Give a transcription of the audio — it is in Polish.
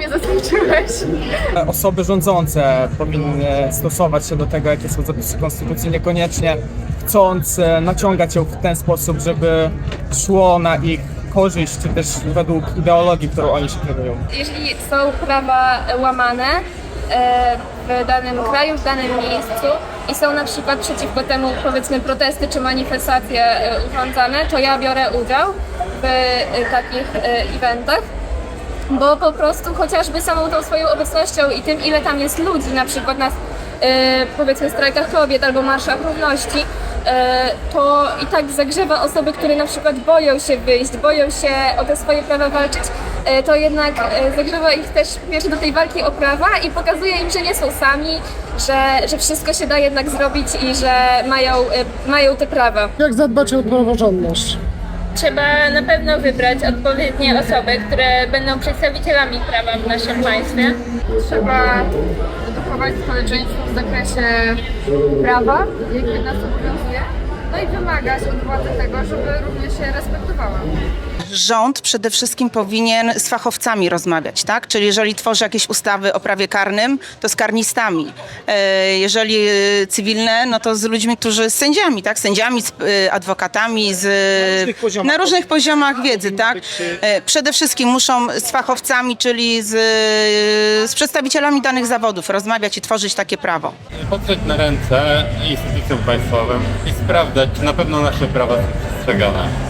mnie zaskoczyłeś. Osoby rządzące powinny stosować się do tego, jakie są zapisy konstytucji, niekoniecznie chcąc e, naciągać ją w ten sposób, żeby szło na ich korzyść, czy też według ideologii, którą oni się kierują. Jeżeli są prawa łamane e, w danym kraju, w danym miejscu i są na przykład przeciwko temu powiedzmy protesty czy manifestacje e, urządzane, to ja biorę udział w takich eventach. Bo po prostu chociażby samą tą swoją obecnością i tym, ile tam jest ludzi, na przykład na e, powiedzmy strajkach kobiet albo marszach równości, e, to i tak zagrzewa osoby, które na przykład boją się wyjść, boją się o te swoje prawa walczyć, e, to jednak zagrzewa ich też wiesz, do tej walki o prawa i pokazuje im, że nie są sami, że, że wszystko się da jednak zrobić i że mają, mają te prawa. Jak zadbać o praworządność? Trzeba na pewno wybrać odpowiednie osoby, które będą przedstawicielami prawa w naszym państwie. Trzeba edukować społeczeństwo w zakresie prawa, jakie nas obowiązuje, no i wymagać od władzy tego, żeby również je respektowała. Rząd przede wszystkim powinien z fachowcami rozmawiać, tak? Czyli jeżeli tworzy jakieś ustawy o prawie karnym, to z karnistami. E, Jeżeli e, cywilne, no to z ludźmi, którzy z sędziami, tak? Sędziami, z e, adwokatami, z, różnych poziomach. na różnych poziomach wiedzy, tak? Przede wszystkim muszą z fachowcami, czyli z, z przedstawicielami danych zawodów rozmawiać i tworzyć takie prawo. Patrzeć na ręce instytucjom państwowym i sprawdzać, czy na pewno nasze prawa są przestrzegane.